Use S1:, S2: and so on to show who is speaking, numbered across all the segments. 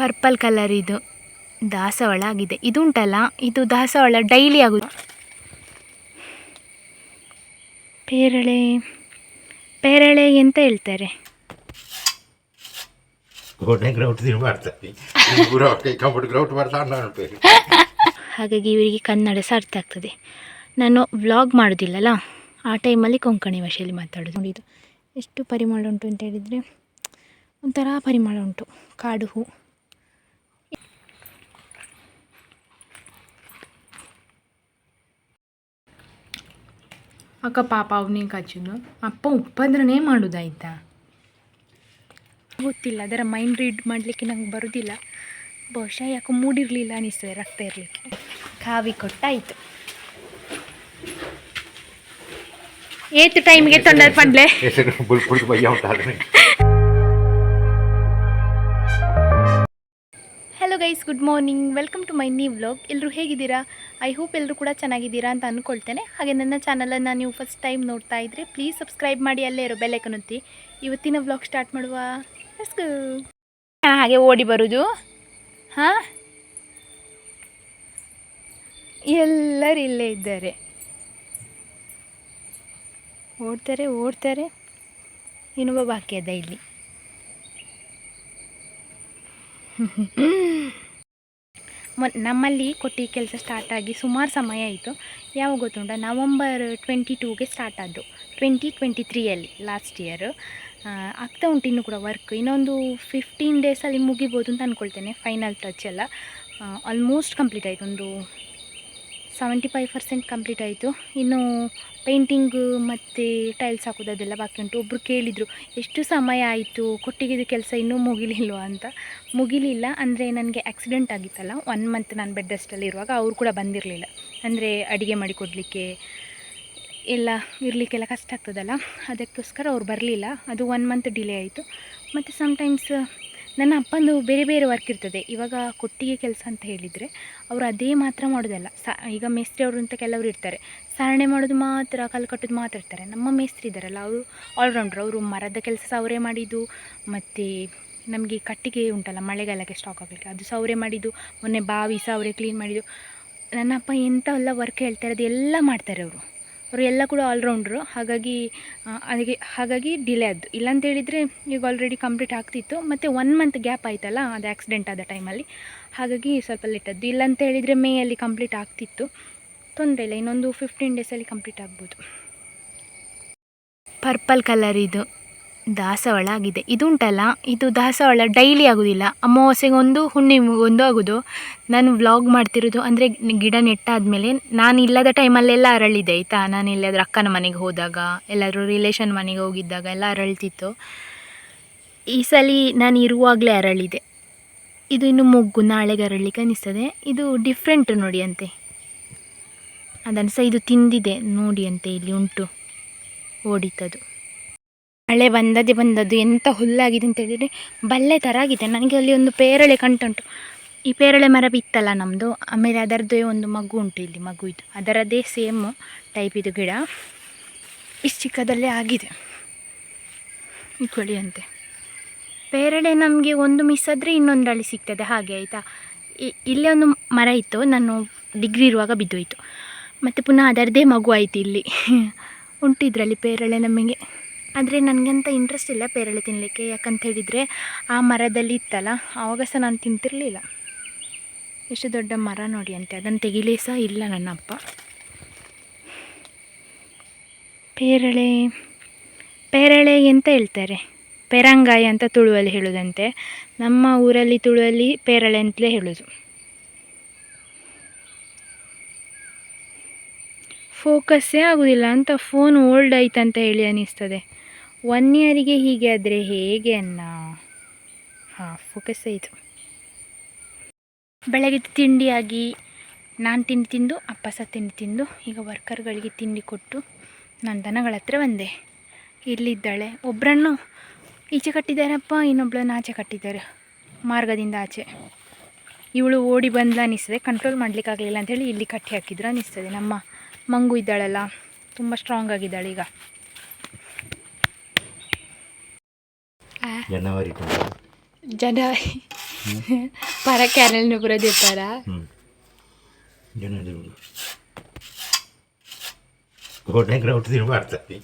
S1: Purple colour ಇದು. ದಾಸವಾಳ ಆಗಿದೆ. ಇದು ಉಂಟಲ್ಲ ಇದು ದಾಸವಾಳ ಡೈಲಿ ಆಗುತ್ತೆ ಪೇರಳೆ. ಪೇರಳೆ ಎಂತ ಹೇಳ್ತಾರೆ? ಹಾಗಾಗಿ ಇವರಿಗೆ ಕನ್ನಡ ಸಹ ಅರ್ಥ ಆಗ್ತದೆ. ನಾನು ವ್ಲಾಗ್ ಮಾಡೋದಿಲ್ಲಲ್ಲ? ಆ ಟೈಮಲ್ಲಿ ಕೊಂಕಣಿ ಭಾಷೆಯಲ್ಲಿ ಮಾತಾಡೋದು. ನೋಡಿದ್ದು ಎಷ್ಟು ಪರಿಮಳ ಉಂಟು ಅಂತ ಹೇಳಿದರೆ ಒಂಥರ ಪರಿಮಳ ಉಂಟು. ಕಾಡು ಹೂ.
S2: ಅಕ್ಕ ಪಾಪ ಅವನೇ ಕಚ್ಚಿದ್ದು ಅಪ್ಪ ಉಪ್ಪಂದ್ರನೇ ಮಾಡೋದಾಯ್ತಾ?
S1: ಗೊತ್ತಿಲ್ಲ ಅದರ ಮೈಂಡ್ ರೀಡ್ ಮಾಡಲಿಕ್ಕೆ ನಂಗೆ ಬರೋದಿಲ್ಲ. ಬಹುಶಃ ಯಾಕೋ ಮೂಡಿರಲಿಲ್ಲ ಅನಿಸ್ತದೆ ರಕ್ತ ಇರಲಿಕ್ಕೆ ಕಾವಿ ಕೊಟ್ಟಾಯಿತು. ಏತು ಟೈಮ್ಗೆ ತೊಂದರೆ ಪಂಡ್ಲೆ? Guys good morning welcome to my new vlog ಎಲ್ಲರೂ ಹೇಗಿದ್ದೀರಾ? ಐ ಹೋಪ್ ಎಲ್ಲರೂ ಕೂಡ ಚೆನ್ನಾಗಿದ್ದೀರಾ ಅಂತ ಅಂದ್ಕೊಳ್ತೇನೆ ಹಾಗೆ ನನ್ನ ಚಾನಲನ್ನು ನೀವು ಫಸ್ಟ್ ಟೈಮ್ ನೋಡ್ತಾ ಇದ್ದರೆ ಪ್ಲೀಸ್ ಸಬ್ಸ್ಕ್ರೈಬ್ ಮಾಡಿ, ಅಲ್ಲೇ ಇರೋ ಒತ್ತಿ. ಇವತ್ತಿನ ವ್ಲಾಗ್ ಸ್ಟಾರ್ಟ್ ಮಾಡುವ. ಹಾಗೆ ಓಡಿ ಬರೋದು. ಹಾಂ? ಎಲ್ಲರೂ ಇಲ್ಲೇ ಇದ್ದಾರೆ. ಓಡ್ತಾರೆ ಓಡ್ತಾರೆ. ಇನ್ನೊಬ್ಬ ಬಾಕಿ ಅದ ಇಲ್ಲಿ. ನಮ್ಮಲ್ಲಿ ಕೊಟ್ಟಿ ಕೆಲಸ ಸ್ಟಾರ್ಟ್ ಆಗಿ ಸುಮಾರು ಸಮಯ ಆಯಿತು. ಯಾವಾಗ ಗೊತ್ತುಂಟ? ನವಂಬರ್ ಟ್ವೆಂಟಿ ಟೂಗೆ ಸ್ಟಾರ್ಟ್ ಆದ್ದು. ಟ್ವೆಂಟಿ ಟ್ವೆಂಟಿ ತ್ರೀಯಲ್ಲಿ ಲಾಸ್ಟ್ ಇಯರ್ ಆಗ್ತಾ ಉಂಟು ಇನ್ನು ಕೂಡ ವರ್ಕ್ ಇನ್ನೊಂದು ಫಿಫ್ಟೀನ್ ಡೇಸಲ್ಲಿ ಮುಗಿಬೋದು ಅಂತ ಅಂದ್ಕೊಳ್ತೇನೆ ಫೈನಲ್ ಟಚ್ ಎಲ್ಲ. ಆಲ್ಮೋಸ್ಟ್ ಕಂಪ್ಲೀಟ್ ಆಯಿತು. ಒಂದು ಸೆವೆಂಟಿ ಫೈವ್ ಪರ್ಸೆಂಟ್ ಕಂಪ್ಲೀಟ್ ಆಯಿತು. ಇನ್ನು ಪೇಂಟಿಂಗ್ ಮತ್ತು ಟೈಲ್ಸ್ ಹಾಕೋದು ಅದೆಲ್ಲ ಬಾಕಿ ಉಂಟು. ಒಬ್ಬರು ಕೇಳಿದರು, ಎಷ್ಟು ಸಮಯ ಆಯಿತು? ಕೊಟ್ಟಿಗೆದು ಕೆಲಸ ಇನ್ನೂ ಮುಗಿಲಿಲ್ವ ಅಂತ? ಮುಗಿಲಿಲ್ಲ, ಅಂದರೆ ನನಗೆ ಆಕ್ಸಿಡೆಂಟ್ ಆಗಿತ್ತಲ್ಲ ಒನ್ ಮಂತ್ ನಾನು ಬೆಡ್ ರೆಸ್ಟಲ್ಲಿ ಇರುವಾಗ ಅವರು ಕೂಡ ಬಂದಿರಲಿಲ್ಲ. ಅಂದರೆ ಅಡುಗೆ ಮಾಡಿ ಕೊಡಲಿಕ್ಕೆ ಎಲ್ಲ ಇರಲಿಕ್ಕೆಲ್ಲ ಕಷ್ಟ ಆಗ್ತದಲ್ಲ, ಅದಕ್ಕೋಸ್ಕರ ಅವ್ರು ಬರಲಿಲ್ಲ. ಅದು ಒನ್ ಮಂತ್ ಡಿಲೇ ಆಯಿತು. ಮತ್ತು ಸಮ್ಟೈಮ್ಸ್ ನನ್ನ ಅಪ್ಪಂದು ಬೇರೆ ಬೇರೆ ವರ್ಕ್ ಇರ್ತದೆ. ಇವಾಗ ಕೊಟ್ಟಿಗೆ ಕೆಲಸ ಅಂತ ಹೇಳಿದರೆ ಅವರು ಅದೇ ಮಾತ್ರ ಮಾಡೋದಲ್ಲ. ಸ, ಈಗ ಮೇಸ್ತ್ರಿ ಅವರು ಅಂತ ಕೆಲವರು ಇರ್ತಾರೆ. ಸಾರಣೆ ಮಾಡೋದು ಮಾತ್ರ ಕಲ್ಲು ಕಟ್ಟೋದು ಮಾತ್ರ ಇರ್ತಾರೆ. ನಮ್ಮ ಮೇಸ್ತ್ರಿ ಇದ್ದಾರಲ್ಲ, ಅವರು ಆಲ್ರೌಂಡ್ರು ಅವರು ಮರದ ಕೆಲಸ ಸಹ ಅವರೇ ಮಾಡಿದ್ದು, ಮತ್ತು ನಮಗೆ ಕಟ್ಟಿಗೆ ಉಂಟಲ್ಲ, ಮಳೆಗಾಲಕ್ಕೆ ಸ್ಟಾಕ್ ಆಗಲಿಕ್ಕೆ. ಅದು ಸಹ ಅವರೇ ಮಾಡಿದ್ದು, ಮೊನ್ನೆ ಬಾವಿ ಸಹ ಕ್ಲೀನ್ ಮಾಡಿದ್ದು. ನನ್ನ ಅಪ್ಪ ಎಂಥವೆಲ್ಲ ವರ್ಕ್ ಹೇಳ್ತಾರೆ ಅದೆಲ್ಲ ಮಾಡ್ತಾರೆ ಅವರು. ಅವರು ಎಲ್ಲ ಕೂಡ ಆಲ್ರೌಂಡ್ರು ಹಾಗಾಗಿ ಅದಕ್ಕೆ, ಹಾಗಾಗಿ ಡಿಲೇ ಆದ್ದು. ಇಲ್ಲಾಂತ ಹೇಳಿದರೆ ಈಗ ಆಲ್ರೆಡಿ ಕಂಪ್ಲೀಟ್ ಆಗ್ತಿತ್ತು. ಮತ್ತು ಒನ್ ಮಂತ್ ಗ್ಯಾಪ್ ಆಯ್ತಲ್ಲ, ಅದು ಆ್ಯಕ್ಸಿಡೆಂಟ್ ಆದ ಟೈಮಲ್ಲಿ ಹಾಗಾಗಿ ಸ್ವಲ್ಪ ಲೇಟ್ ಆದ್ದು. ಇಲ್ಲಾಂತ ಹೇಳಿದರೆ ಮೇಯಲ್ಲಿ ಕಂಪ್ಲೀಟ್ ಆಗ್ತಿತ್ತು. ತೊಂದರೆ ಇಲ್ಲ. ಇನ್ನೊಂದು ಫಿಫ್ಟೀನ್ ಡೇಸಲ್ಲಿ ಕಂಪ್ಲೀಟ್ ಆಗ್ಬೋದು. ಪರ್ಪಲ್ ಕಲರ್ ಇದು. ದಾಸವಾಳ ಆಗಿದೆ ಇದು ಉಂಟಲ್ಲ ಇದು ದಾಸವಾಳ ಡೈಲಿ ಆಗೋದಿಲ್ಲ. ಅಮಾವಾಸ್ಯೆಗೊಂದು, ಹುಣ್ಣಿಮೆಗೊಂದು ಆಗೋದು. ನಾನು ವ್ಲಾಗ್ ಮಾಡ್ತಿರೋದು ಅಂದರೆ ಗಿಡ ನೆಟ್ಟಾದಮೇಲೆ ನಾನು ಇಲ್ಲದ ಟೈಮಲ್ಲೆಲ್ಲ ಅರಳಿದೆ, ಆಯಿತಾ? ನಾನು ಎಲ್ಲಿಯಾದರೂ ಅಕ್ಕನ ಮನೆಗೆ ಹೋದಾಗ, ಎಲ್ಲಾದರೂ ರಿಲೇಷನ್ ಮನೆಗೆ ಹೋಗಿದ್ದಾಗ ಎಲ್ಲ ಅರಳ್ತಿತ್ತು. ಈ ಸಲ ನಾನು ಇರುವಾಗಲೇ ಅರಳಿದೆ. ಇದು ಇನ್ನು ಮೊಗ್ಗು, ನಾಳೆಗೆ ಅರಳಿಕ್ಕೆ ಅನಿಸ್ತದೆ ಇದು ಡಿಫ್ರೆಂಟ್ ನೋಡಿ ಅಂತೆ. ಅದನ್ನು ಸಹ ಇದು ತಿಂದಿದೆ, ನೋಡಿ ಅಂತೆ, ಇಲ್ಲಿ ಉಂಟು, ಓಡಿತದು. ಮಳೆ ಬಂದದ್ದೇ ಬಂದದ್ದು ಎಂಥ ಹುಲ್ಲಾಗಿದೆ ಅಂತ ಹೇಳಿದರೆ ಬಲ್ಲೆ ಥರ ಆಗಿದೆ ನನಗೆ ಅಲ್ಲಿ ಒಂದು ಪೇರಳೆ ಕಂಟುಂಟು. ಈ ಪೇರಳೆ ಮರ ಬಿತ್ತಲ್ಲ ನಮ್ಮದು ಆಮೇಲೆ ಅದರದ್ದೇ ಒಂದು ಮಗು ಉಂಟು ಇಲ್ಲಿ, ಮಗು ಇದು. ಅದರದ್ದೇ ಸೇಮ್ ಟೈಪ್ ಇದು ಗಿಡ. ಇಷ್ಟು ಚಿಕ್ಕದಲ್ಲೇ ಆಗಿದೆ. ಕೊಳಿಯಂತೆ ಪೇರಳೆ ನಮಗೆ ಒಂದು ಮಿಸ್ ಆದರೆ ಇನ್ನೊಂದರಲ್ಲಿ ಸಿಗ್ತದೆ, ಹಾಗೆ ಆಯಿತಾ? ಇಲ್ಲೇ ಒಂದು ಮರ ಇತ್ತು, ನಾನು ಡಿಗ್ರಿ ಇರುವಾಗ ಬಿದ್ದೋಯ್ತು. ಮತ್ತು ಪುನಃ ಅದರದ್ದೇ ಮಗು ಆಯಿತು ಇಲ್ಲಿ. ಉಂಟು ಇದರಲ್ಲಿ ಪೇರಳೆ ನಮಗೆ. ಆದರೆ ನನಗಂತ ಇಂಟ್ರೆಸ್ಟ್ ಇಲ್ಲ ಪೇರಳೆ ತಿನ್ನಲಿಕ್ಕೆ ಯಾಕಂತ ಹೇಳಿದರೆ ಆ ಮರದಲ್ಲಿ ಇತ್ತಲ್ಲ, ಆವಾಗ ಸಹ ನಾನು ತಿಂತಿರಲಿಲ್ಲ. ಎಷ್ಟು ದೊಡ್ಡ ಮರ ನೋಡಿ ಅಂತೆ ಅದನ್ನು ತೆಗಿಲೇ ಸಹ ಇಲ್ಲ ನನ್ನ ಅಪ್ಪ ಪೇರಳೆ ಪೇರಳೆ ಎಂತ ಹೇಳ್ತಾರೆ? ಪೆರಂಗಾಯಿ ಅಂತ ತುಳುವಲ್ಲಿ ಹೇಳೋದಂತೆ. ನಮ್ಮ ಊರಲ್ಲಿ ತುಳುವಲ್ಲಿ ಪೇರಳೆ ಅಂತಲೇ ಹೇಳೋದು. ಫೋಕಸ್ಸೇ ಆಗೋದಿಲ್ಲ, ಅಂತ ಫೋನ್ ಓಲ್ಡ್ ಆಯ್ತಂತ ಹೇಳಿ ಅನ್ನಿಸ್ತದೆ ಒನ್ ಇಯರಿಗೆ ಹೀಗೆ ಆದರೆ ಹೇಗೆ ಅನ್ನ ಹಾಂ ಫೋಕಸ್ ಆಯಿತು. ಬೆಳಗ್ಗೆ ತಿಂಡಿಯಾಗಿ ನಾನು ತಿಂಡಿ ತಿಂದು, ಅಪ್ಪ ಸಹ ತಿಂಡಿ ತಿಂದು, ಈಗ ವರ್ಕರ್ಗಳಿಗೆ ತಿಂಡಿ ಕೊಟ್ಟು ನಾನು ದನಗಳ ಹತ್ರ ಬಂದೆ. ಇಲ್ಲಿದ್ದಾಳೆ. ಒಬ್ಬರನ್ನು ಈಚೆ ಕಟ್ಟಿದ್ದಾರಪ್ಪ, ಇನ್ನೊಬ್ಳನ್ನು ಆಚೆ ಕಟ್ಟಿದ್ದಾರೆ. ಮಾರ್ಗದಿಂದ ಆಚೆ. ಇವಳು ಓಡಿ ಬಂದ್ಲ ಅನ್ನಿಸ್ತದೆ. ಕಂಟ್ರೋಲ್ ಮಾಡಲಿಕ್ಕಾಗಲಿಲ್ಲ ಅಂಥೇಳಿ ಇಲ್ಲಿ ಕಟ್ಟಿ ಹಾಕಿದ್ರು ಅನ್ನಿಸ್ತದೆ. ನಮ್ಮ ಮಂಗು ಇದ್ದಾಳಲ್ಲ, ತುಂಬ ಸ್ಟ್ರಾಂಗ್ ಆಗಿದ್ದಾಳೆ ಈಗ.
S3: ಜನವರಿ
S1: ಜನ ಪರ ಕ್ಯಾನಲ್ನ ಬರೋದೇ ಪರ
S3: ಹ್ಞೂ ಜನರು ಗೋಡೆ ಗ್ರೌಟ್ ತಿಂದು ಮಾಡ್ತಾರೆ.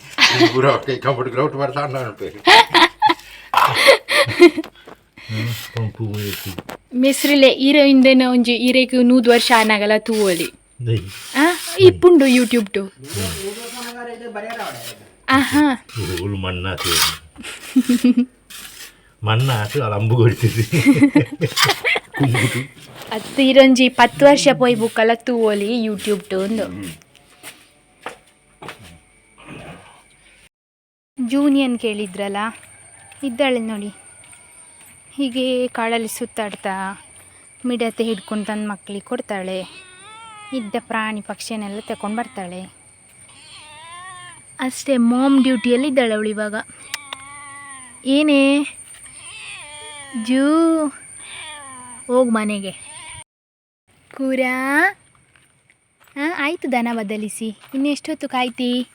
S3: ಪೂರ ಕೈ ಕಂಪ್ಯೂಟರ್ ಗ್ರೌಟ್ ಮಾಡ್ತಾ ಅಣ್ಣ ಪೇರು
S1: ಮೆಸ್ರಿಲೆ ಈರ ಹಿಂದೆನ ಒಂಜಿ ಈರೆಗ್ ನೂದು ವರ್ಷ ಆನಾಗಲ್ಲ ತೂವಲಿ ಇಪ್ಪುಂಡು ಯೂಟ್ಯೂಬ್ ಟು ಆಹಾ.
S3: ಮಣ್ಣಾತು ಅಲ್ಲಿ ಅಂಬು
S1: ಅದು ಇರೊಂಜಿ ಪತ್ತು ವರ್ಷ ಪೋಯ್ ಬುಕ್ಕಲ್ಲ ಓಲಿ ಯೂಟ್ಯೂಬ್ ಟು ಒಂದು ಜೂನಿಯನ್ ಕೇಳಿದ್ರಲ್ಲ, ಇದ್ದಾಳೆ ನೋಡಿ. ಹೀಗೆ ಕಾಡಲ್ಲಿ ಸುತ್ತಾಡ್ತಾ ಮಿಡತೆ ಹಿಡ್ಕೊಂಡು ತನ್ನ ಮಕ್ಕಳಿಗೆ ಕೊಡ್ತಾಳೆ. ಇದ್ದ ಪ್ರಾಣಿ ಪಕ್ಷಿಯನ್ನೆಲ್ಲ ತಗೊಂಡು ಬರ್ತಾಳೆ. ಅಷ್ಟೇ ಮೋಮ್ ಡ್ಯೂಟಿಯಲ್ಲಿ ಇದ್ದಾಳೆ ಅವಳು ಇವಾಗ. ಏನೇ ಜೂ. ಹೋಗಿ ಮನೆಗೆ. ಕುರಾ? ಹಾಂ ಆಯಿತು ದನ ಬದಲಿಸಿ. ಇನ್ನೆಷ್ಟೊತ್ತು ಕಾಯ್ತಿ?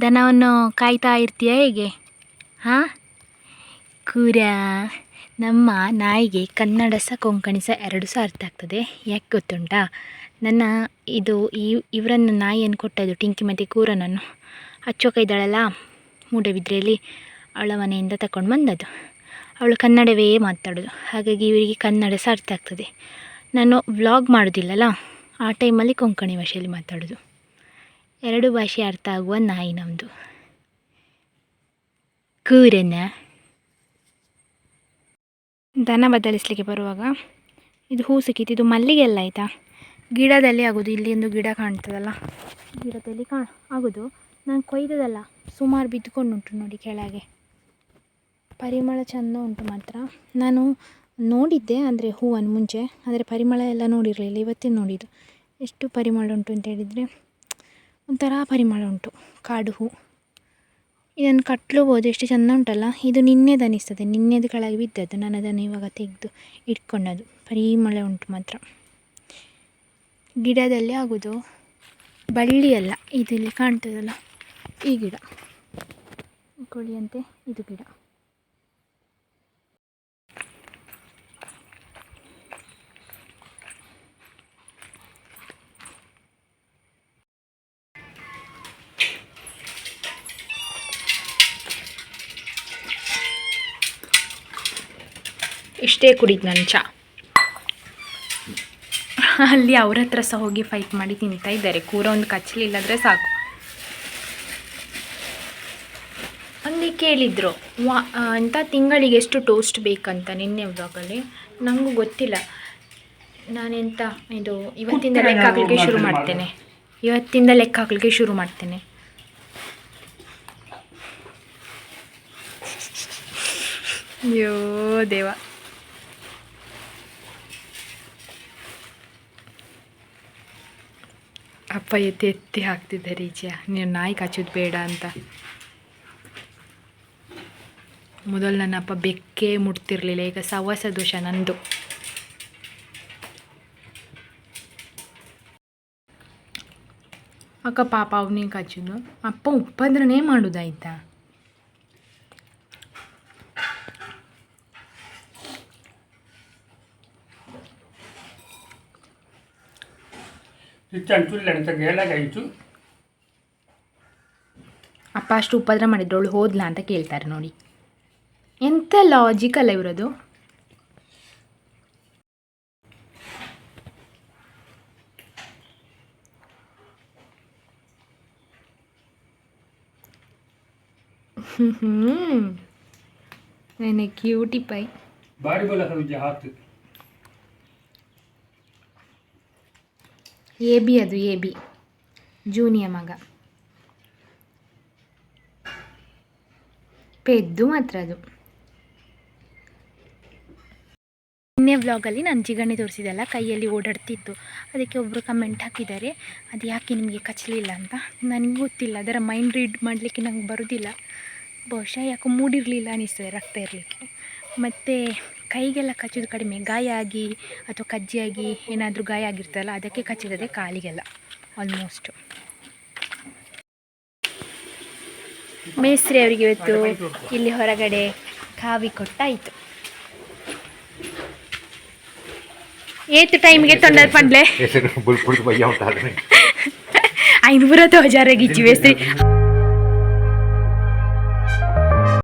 S1: ದನವನ್ನು ಕಾಯ್ತಾ ಇರ್ತೀಯ ಹೇಗೆ? ಹಾಂ ಕುರ? ನಮ್ಮ ನಾಯಿಗೆ ಕನ್ನಡ ಸಹ ಕೊಂಕಣಿ ಸಹ ಎರಡು ಸಹ ಅರ್ಥ ಆಗ್ತದೆ. ಯಾಕೆ ಗೊತ್ತುಂಟಾ? ನನ್ನ ಇದು ಈ ಇವರನ್ನು ನಾಯಿಯನ್ನು ಕೊಟ್ಟದ್ದು ಟಿಂಕಿ ಮತ್ತು ಕೂರನನ್ನು. ಅಚ್ಚೋಕ ಇದ್ದಾಳಲ್ಲ ಮೂಡಬಿದ್ರೆಯಲ್ಲಿ ಅವಳ ಮನೆಯಿಂದ ತಗೊಂಡು ಬಂದದ್ದು. ಅವಳು ಕನ್ನಡವೇ ಮಾತಾಡೋದು. ಹಾಗಾಗಿ ಇವರಿಗೆ ಕನ್ನಡ ಸಹ ಅರ್ಥ ಆಗ್ತದೆ. ನಾನು ವ್ಲಾಗ್ ಮಾಡೋದಿಲ್ಲಲ್ಲ, ಆ ಟೈಮಲ್ಲಿ ಕೊಂಕಣಿ ಭಾಷೆಯಲ್ಲಿ ಮಾತಾಡೋದು. ಎರಡು ಭಾಷೆ ಅರ್ಥ ಆಗುವ ನಾಯಿ ನಮ್ಮದು ಕೂರನ್ನ ದನ ಬದಲಿಸಲಿಕ್ಕೆ ಬರುವಾಗ, ಇದು ಹೂ ಸಿಕ್ಕಿತ್ತು, ಇದು ಮಲ್ಲಿಗೆ ಅಲ್ಲ ಆಯಿತಾ? ಗಿಡದಲ್ಲಿ ಆಗೋದು, ಇಲ್ಲಿ ಒಂದು ಗಿಡ ಕಾಣ್ತದಲ್ಲ? ಗಿಡದಲ್ಲಿ ಕಾಣ ಆಗೋದು. ನಾನು ಕೊಯ್ದದಲ್ಲ ಸುಮಾರು ಬಿದ್ದುಕೊಂಡುಂಟು ನೋಡಿ ಕೆಳಗೆ. ಪರಿಮಳ ಚೆಂದ ಉಂಟು ಮಾತ್ರ. ನಾನು ನೋಡಿದ್ದೆ, ಅಂದರೆ ಹೂವನ್ನು ಮುಂಚೆ, ಆದರೆ ಪರಿಮಳ ಎಲ್ಲ ನೋಡಿರಲಿಲ್ಲ, ಇವತ್ತೇ ನೋಡಿದ್ದು. ಎಷ್ಟು ಪರಿಮಳ ಉಂಟು ಅಂತ ಹೇಳಿದರೆ, ಒಂಥರ ಪರಿಮಳ ಉಂಟು, ಕಾಡು ಹೂ. ಇದನ್ನು ಕಟ್ಲೂಬೋದು ಎಷ್ಟು ಚೆಂದ ಉಂಟಲ್ಲ, ಇದು ನಿನ್ನೆದು ಅನಿಸ್ತದೆ, ನಿನ್ನೆದು ಕೆಳಗೆ ಬಿದ್ದದ್ದು, ನಾನು ಅದನ್ನು ಇವಾಗ ತೆಗೆದು ಇಟ್ಕೊಂಡದ್ದು, ಪರಿಮಳ ಉಂಟು ಮಾತ್ರ. ಗಿಡದಲ್ಲಿ ಆಗೋದು ಬಳ್ಳಿಯಲ್ಲ ಇದು ಇಲ್ಲಿ ಕಾಣ್ತದಲ್ಲ, ಈ ಗಿಡ. ಕೋಳಿಯಂತೆ, ಇದು ಗಿಡ. ಇಷ್ಟೇ ಕುಡಿದ್ ನಾನು ಚಾ. ಅಲ್ಲಿ ಅವ್ರ ಹತ್ರ ಸಹ ಹೋಗಿ ಫೈಟ್ ಮಾಡಿ ತಿಂತಾ ಇದ್ದಾರೆ. ಕೂರ ಒಂದು ಕಚ್ಚಲಿಲ್ಲದ್ರೆ ಸಾಕು. ಅಲ್ಲಿ ಕೇಳಿದರು ವಾ ಅಂತ ತಿಂಗಳಿಗೆ ಎಷ್ಟು ಟೋಸ್ಟ್ ಬೇಕಂತ ನಿನ್ನೆ ವ್ಲಾಗಲ್ಲಿ ನನಗೂ ಗೊತ್ತಿಲ್ಲ. ನಾನೆಂತ ಇದು ಇವತ್ತಿಂದ ಲೆಕ್ಕ ಹಾಕ್ಲಿಕ್ಕೆ ಶುರು ಮಾಡ್ತೇನೆ. ಇವತ್ತಿಂದ ಲೆಕ್ಕ ಹಾಕ್ಲಿಕ್ಕೆ ಶುರು ಮಾಡ್ತೇನೆ. ಅಯ್ಯೋ ದೇವ. ಅಪ್ಪ ಎತ್ತಿ ಎತ್ತಿ ಹಾಕ್ತಿದ್ದಾರೆ ಈಚೆ ನೀನು ನಾಯಿ ಕಚ್ಚೋದು ಬೇಡ ಅಂತ. ಮೊದಲು ನನ್ನ ಅಪ್ಪ ಬೆಕ್ಕೇ ಮುಟ್ತಿರ್ಲಿಲ್ಲ, ಈಗ ಸವಾಸ ದೋಷ ನಂದು. ಅಕ್ಕ ಪಾಪ ಅವನಿಗೆ ಕಚ್ಚೋದು ಅಪ್ಪ ಉಪ್ಪಂದ್ರನೇ ಮಾಡೋದಾಯ್ತಾ?
S4: ಗೇಲಾಗಾಯಿತು
S1: ಅಪ್ಪ ಅಷ್ಟು ಉಪದ್ರ ಮಾಡಿದ್ರು ಅವಳು ಹೋದ್ಲಾ ಅಂತ ಕೇಳ್ತಾರೆ ನೋಡಿ. ಎಂಥ ಲಾಜಿಕ್ ಅಲ್ಲ ಇವರದು ನೆನೆ ಕ್ಯೂಟಿ ಪೈ
S4: ಬಾರಿ ಬಲ ಹಾತು
S1: ಎ ಬಿ ಅದು ಎ ಬಿ. ಜೂನಿಯ ಮಗ. ಪೆದ್ದು ಮಾತ್ರ ಅದು. ನಿನ್ನೆ ವ್ಲಾಗಲ್ಲಿ ನಾನು ಜಿಗಣೆ ತೋರಿಸಿದೆಲ್ಲ ಕೈಯಲ್ಲಿ ಓಡಾಡ್ತಿತ್ತು. ಅದಕ್ಕೆ ಒಬ್ಬರು ಕಮೆಂಟ್ ಹಾಕಿದ್ದಾರೆ. ಅದು ಯಾಕೆ ನಿಮಗೆ ಕಚ್ಚಲಿಲ್ಲ ಅಂತ? ನನಗೆ ಗೊತ್ತಿಲ್ಲ. ಅದರ ಮೈಂಡ್ ರೀಡ್ ಮಾಡಲಿಕ್ಕೆ ನಂಗೆ ಬರೋದಿಲ್ಲ. ಬಹುಶಃ ಯಾಕೋ ಮೂಡಿರಲಿಲ್ಲ ಅನಿಸ್ತದೆ ರಕ್ತ ಇರಲಿಕ್ಕೆ. ಮತ್ತು ಕೈಗೆಲ್ಲ ಕಚ್ಚೋದು ಕಡಿಮೆ ಗಾಯ ಆಗಿ ಅಥವಾ ಕಜ್ಜಿಯಾಗಿ ಏನಾದರೂ ಗಾಯ ಆಗಿರ್ತಲ್ಲ ಅದಕ್ಕೆ ಕಚ್ಚಿರೋದೆ ಕಾಲಿಗೆಲ್ಲ ಆಲ್ಮೋಸ್ಟ್ ಮೇಸ್ತ್ರಿ ಅವರಿಗೆ ಇವತ್ತು ಇಲ್ಲಿ ಹೊರಗಡೆ ಕಾವಿ ಕೊಟ್ಟಾಯಿತು ಏತು ಟೈಮ್ಗೆ ತೊಂದರೆ ಪಂಡ್ಲೆ
S3: ಐನೂರ ಹತ್ತು ಬಯ್ಯ ಉಂಟಾದ್ರೆ
S1: ಐನೂರ ಹಜಾರಾಗಿ ಇಚ್ಚಿವೇಸ್ರಿ